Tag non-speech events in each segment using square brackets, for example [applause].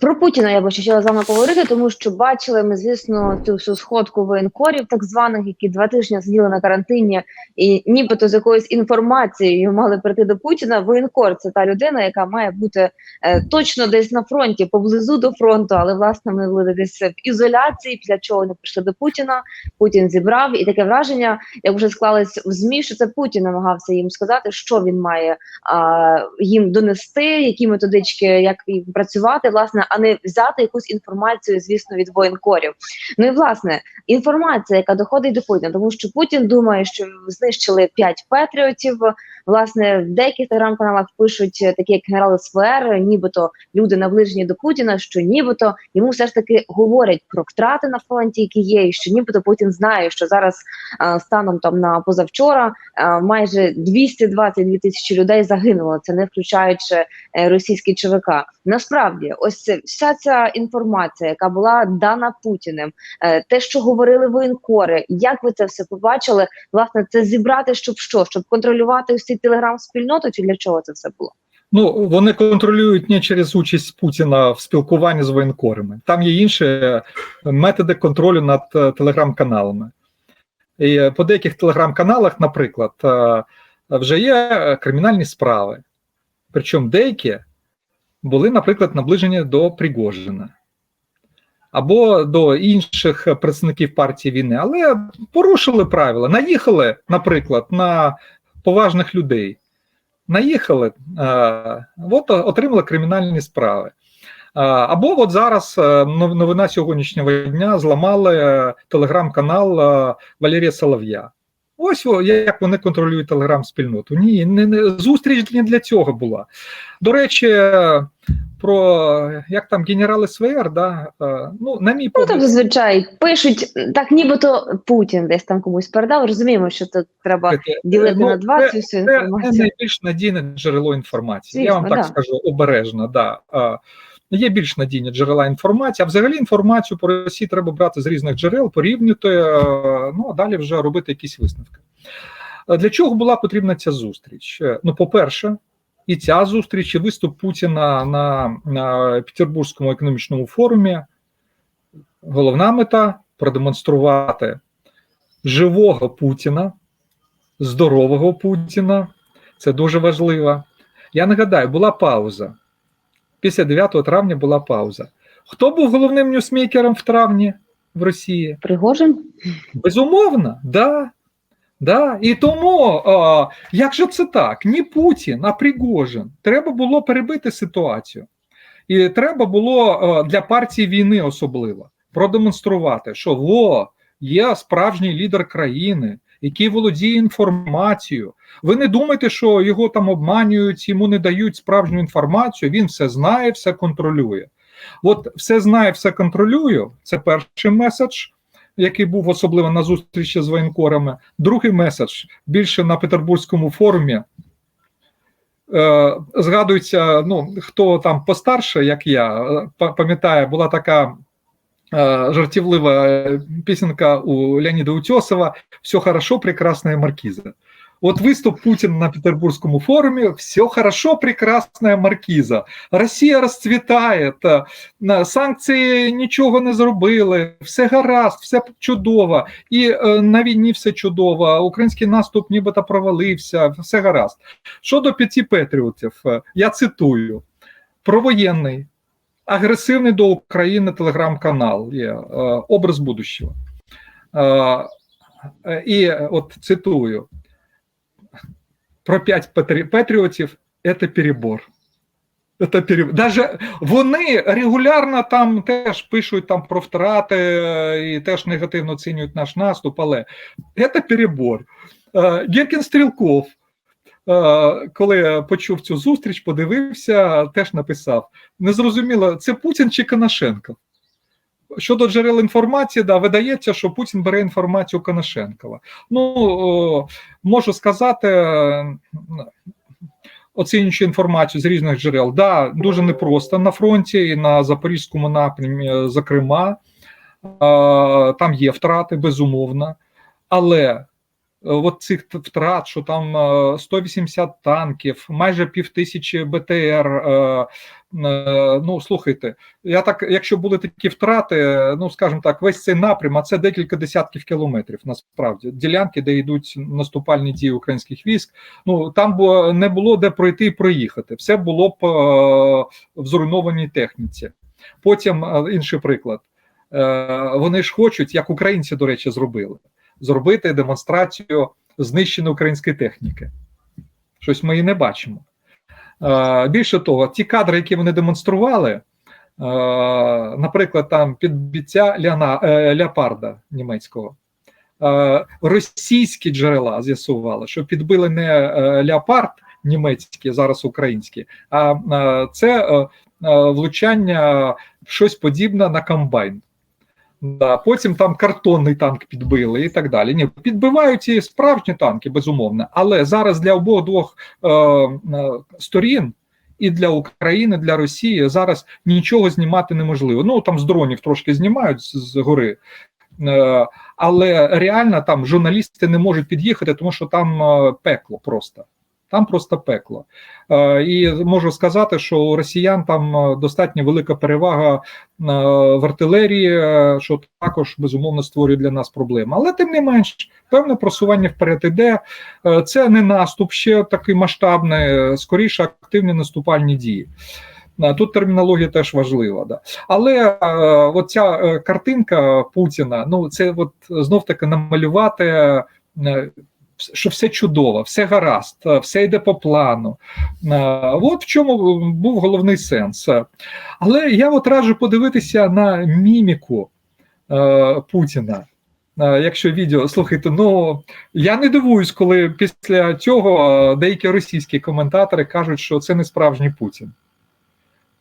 Про Путіна я би ще хотіла з вами поговорити, тому що бачили ми, звісно, цю всю сходку воєнкорів, так званих, які два тижні сиділи на карантині, і нібито з якоюсь інформацією мали прийти до Путіна. Воєнкор це та людина, яка має бути е, точно десь на фронті, поблизу до фронту, але власне вони були десь в ізоляції, після чого вони прийшли до Путіна. Путін зібрав, і таке враження, як вже склалось в змі, що це Путін намагався їм сказати, що він має а, їм донести, які методички, як працювати, власне, а не взяти якусь інформацію, звісно, від воєнкорів. Ну і власне інформація, яка доходить до Путіна, тому що Путін думає, що знищили 5 патріотів. Власне, в деяких телеграм-каналах пишуть е, такі, як СВР, нібито люди наближені до Путіна, що нібито йому все ж таки говорять про втрати на фронті, які є, і що нібито Путін знає, що зараз а, станом там на позавчора а, майже 222 тисячі людей загинуло. Це не включаючи е, російські ЧВК. Насправді, ось вся ця інформація, яка була дана Путіним, е, те, що говорили воєнкори, як ви це все побачили? Власне, це зібрати, щоб що? Щоб контролювати всі телеграм-спільноту, чи для чого це все було? Ну, вони контролюють не через участь Путіна в спілкуванні з воєнкорами. Там є інші методи контролю над е, телеграм-каналами. І по деяких телеграм-каналах, наприклад, е, вже є кримінальні справи. Причому деякі були, наприклад, наближені до Пригожина або до інших представників партії війни, але порушили правила, наїхали, наприклад, на поважних людей. Наїхали, от отримали кримінальні справи. Або от зараз е, новина сьогоднішнього дня зламали е, телеграм-канал е, Валерія Солов'я. Ось як вони контролюють телеграм-спільноту. Ні, не, не, зустріч не для цього була. До речі, е, про як там генерал СВР, да, е, ну, на мій Ну погляд, там зазвичай пишуть так, нібито Путін десь там комусь передав. Розуміємо, що тут треба ділити ну, на два це- цю всю Це, це найбільш надійне джерело інформації. Я вам так да. скажу обережно. Да. А, Є більш надійні джерела інформації, а взагалі інформацію по Росії треба брати з різних джерел, порівнювати, е, ну а далі вже робити якісь висновки. Для чого була потрібна ця зустріч? Е, Ну, по-перше, і ця зустріч, і виступ Путіна на, на Петербурзькому економічному форумі. Головна мета продемонструвати живого Путіна, здорового Путіна. Це дуже важливо. Я нагадаю, була пауза. Після 9 травня була пауза. Хто був головним ньюсмейкером в травні в Росії? Пригожин? Безумовно, да. Да. І тому, а, як же це так? Ні Путін, а Пригожин. Треба було перебити ситуацію. І треба було а, для партії війни особливо продемонструвати, що во, є справжній лідер країни, який володіє інформацією. Ви не думайте, що його там обманюють, йому не дають справжню інформацію. Він все знає, все контролює. От все знає, все контролює. Це перший меседж, який був особливо на зустрічі з воєнкорами. Другий меседж більше на Петербурзькому форумі. Е, згадується, ну хто там постарше, як я, е, па- пам'ятає, була така жартівлива пісенька у Леоніда Утьосова «Все хорошо, прекрасная маркиза». Вот выступ Путина на Петербургском форуме, все хорошо, прекрасная маркиза. Росія розцвітає, санкції нічого не зробили, все гаразд, все чудово. І е, на війні все чудово, український наступ нібито провалився, все гаразд. Щодо п'яти патріотів, е, я цитую: провоєнний, агресивний до України телеграм-канал є е, образ будущего. Е, е, і от цитую: про п'ять патрі- патріотів це перебор. Це перебор. Даже вони регулярно там теж пишуть там про втрати і теж негативно оцінюють наш наступ, але це перебор. Гіркін Стрілков, коли почув цю зустріч, подивився, теж написав: незрозуміло, це Путін чи Коношенко. Щодо джерел інформації, да, видається, що Путін бере інформацію Коношенкова. Ну, можу сказати, е, оцінюючи інформацію з різних джерел, да, дуже непросто на фронті і на Запорізькому напрямі, е, зокрема, Е, там є втрати, безумовно, але от цих втрат, що там е, 180 танків, майже півтисячі БТР. е, е, Ну, слухайте, я так, якщо були такі втрати, ну скажімо так, весь цей напрям, а це декілька десятків кілометрів. Насправді ділянки, де йдуть наступальні дії українських військ. Ну там бо не було де пройти і проїхати. Все було б е, в зруйнованій техніці. Потім е, інший приклад. Е, Вони ж хочуть, як українці, до речі, зробили, зробити демонстрацію знищеної української техніки. Щось ми і не бачимо. Е, Більше того, ті кадри, які вони демонстрували, е, наприклад, там підбиття Ляна, е, Леопарда німецького. Російські джерела з'ясували, що підбили не Леопард німецький, зараз український, а це влучання щось подібне на комбайн. Да, потім там картонний танк підбили і так далі. Ні, підбивають і справжні танки, безумовно. Але зараз для обох двох е, е, сторін, і для України, для Росії зараз нічого знімати неможливо. Ну там з дронів трошки знімають з, гори. Е, але реально там журналісти не можуть під'їхати, тому що там е, пекло просто. Там просто пекло. Е, І можу сказати, що у росіян там е, достатньо велика перевага е, в артилерії, що також безумовно створює для нас проблеми. Але тим не менш, певне просування вперед іде. Це не наступ ще такий масштабний, скоріше активні наступальні дії. Тут термінологія теж важлива, да. але оця е, картинка Путіна, ну це от знов таки намалювати, що все чудово, все гаразд, е, все йде по плану. Е, От в чому був головний сенс. Але я от раджу подивитися на міміку е, Путіна. Якщо відео, слухайте, ну я не дивуюсь, коли після цього деякі російські коментатори кажуть, що це не справжній Путін.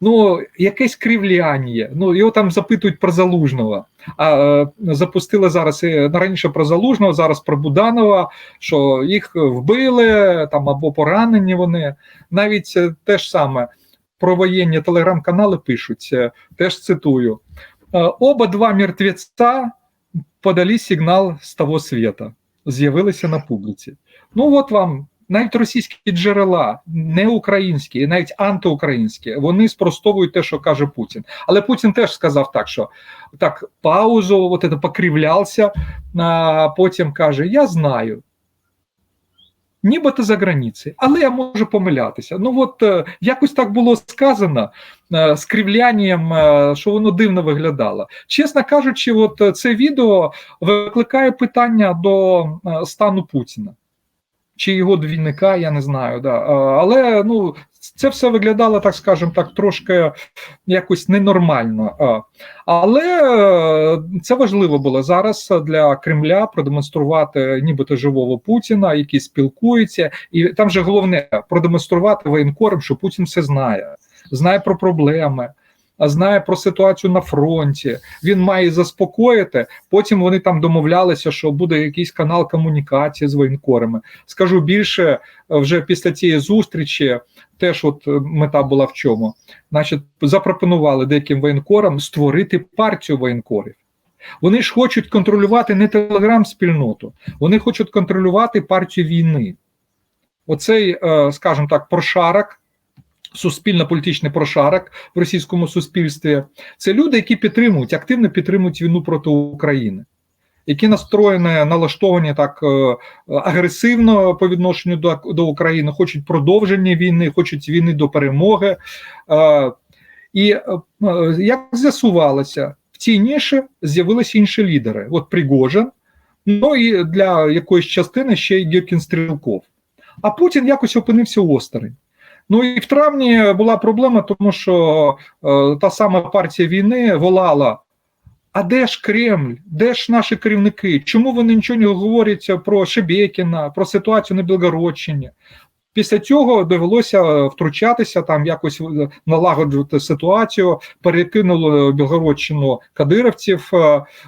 Ну, якесь кривляння. Ну, його там запитують про Залужного. А е, запустили зараз е, раніше про Залужного, зараз про Буданова, що їх вбили там або поранені вони. Навіть е, те ж саме про воєнні телеграм-канали пишуть, теж цитую: оба два мертвеця подали сигнал з того світа, з'явилися на публіці. Ну, от вам навіть російські джерела, не українські, навіть антиукраїнські, вони спростовують те, що каже Путін. Але Путін теж сказав так, що так, паузу, от це покривлявся, а потім каже: Я знаю. Нібито за границею, але я можу помилятися. Ну от е, якось так було сказано е, з кривлянням, е, що воно дивно виглядало. Чесно кажучи, от це відео викликає питання до стану Путіна чи його двійника, я не знаю. Да. Але ну, це все виглядало, так скажемо так, трошки якось ненормально. Але е, це важливо було зараз для Кремля продемонструвати нібито живого Путіна, який спілкується, і там же головне продемонструвати воєнкорам, що Путін все знає, знає про проблеми. А знає про ситуацію на фронті, він має заспокоїти. Потім вони там домовлялися, що буде якийсь канал комунікації з воєнкорами. Скажу більше, вже після цієї зустрічі, теж от мета була в чому. Значить, запропонували деяким воєнкорам створити партію воєнкорів. Вони ж хочуть контролювати не телеграм-спільноту, вони хочуть контролювати партію війни. Оцей, е, скажімо так, прошарок, суспільно-політичний прошарок в російському суспільстві. Це люди, які підтримують, активно підтримують війну проти України. Які настроєні, налаштовані так е, агресивно по відношенню до до України, хочуть продовження війни, хочуть війни до перемоги. Е, і е, як з'ясувалося, в цій ніші з'явилися інші лідери. От Пригожин, ну і для якоїсь частини ще й Гіркін Стрілков. А Путін якось опинився осторонь. Ну і в травні була проблема, тому що е, та сама партія війни волала. А де ж Кремль? Де ж наші керівники? Чому вони нічого не говорять про Шебекіна, про ситуацію на Білгородщині? Після цього довелося втручатися, там якось налагоджувати ситуацію, перекинули Білгородщину кадировців.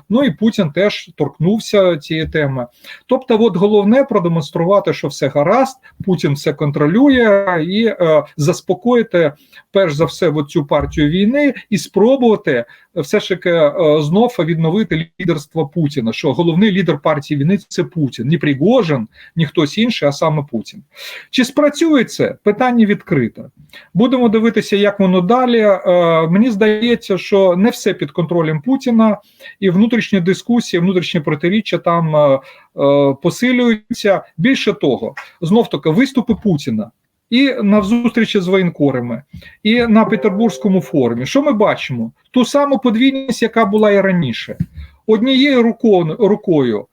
Ну і Путін теж торкнувся цієї теми. Тобто, от головне продемонструвати, що все гаразд, Путін все контролює і е, заспокоїти перш за все цю партію війни і спробувати все ж таки е, знов відновити лідерство Путіна. Що головний лідер партії війни це Путін, не Пригожин, ні хтось інший, а саме Путін. Чи спрацює це? Питання відкрите. Будемо дивитися, як воно далі. Е, Мені здається, що не все під контролем Путіна, і внутрішні дискусії, внутрішні протиріччя там е, посилюються. Більше того, знов таки виступи Путіна. І на зустрічі з воєнкорами, і на Петербурзькому форумі. Що ми бачимо? Ту саму подвійність, яка була і раніше. Однією рукою,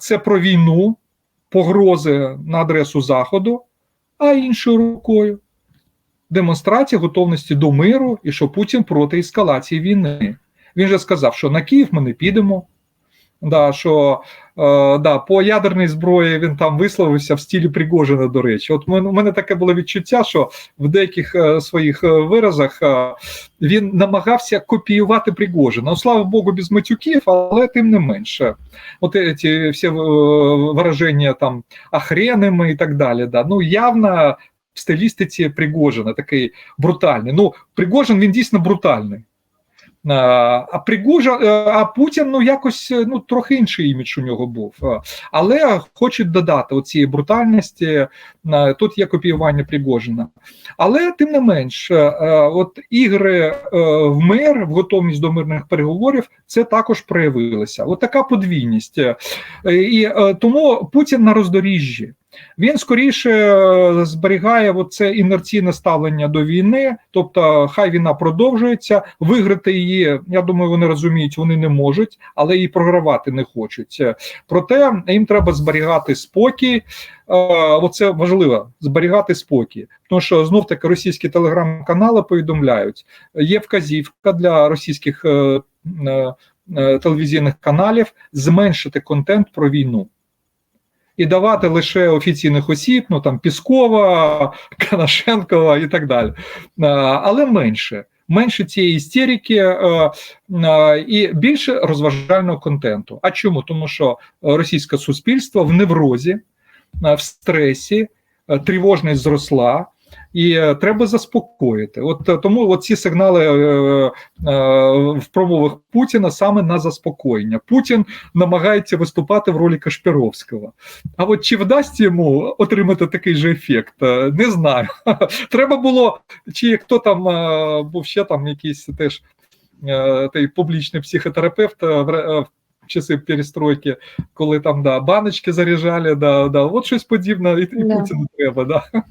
це про війну, погрози на адресу Заходу, а іншою рукою демонстрація готовності до миру і що Путін проти ескалації війни. Він же сказав, що на Київ ми не підемо. Да, що е, да, по ядерній зброї він там висловився в стілі Пригожина, до речі. От у мене таке було відчуття, що в деяких е, своїх е, виразах е, він намагався копіювати Пригожина. Ну, слава Богу, без матюків, але тим не менше. От ці всі е, вираження там охренами і так далі. Да. Ну, явно в стилістиці Пригожина, такий брутальний. Ну, Пригожин він дійсно брутальний. А, а Пригожин, е, а Путін ну якось е, ну трохи інший імідж у нього був. Е, Але хочуть додати оцієї брутальності. Тут є копіювання Пригожина. Але тим не менш, от ігри в мир, в готовність до мирних переговорів, це також проявилося. От така подвійність. І тому Путін на роздоріжжі. Він скоріше е, зберігає це інерційне ставлення до війни, тобто хай війна продовжується, виграти її. Я думаю, вони розуміють, вони не можуть, але і програвати не хочуть. Проте їм треба зберігати спокій. Е, Оце важливо зберігати спокій, тому що знов таки російські телеграм-канали повідомляють, є вказівка для російських е, телевізійних каналів зменшити контент про війну і давати лише офіційних осіб, ну там Піскова, Канашенкова і так далі. Але менше. Менше цієї істерики е, е, і більше розважального контенту. А чому? Тому що російське суспільство в неврозі, е, в стресі, е, тривожність зросла. І е, треба заспокоїти. От е, тому ці сигнали е, е, в промовах Путіна саме на заспокоєння. Путін намагається виступати в ролі Кашпіровського. А от чи вдасться йому отримати такий же ефект? Е, Не знаю. [laughs] Треба було, чи хто там е, був ще там якийсь теж е, той публічний психотерапевт е, в е, в часи перестройки, коли там да, баночки заряджали, да, да, от щось подібне, і, і Да. Путіну треба. Да. [laughs]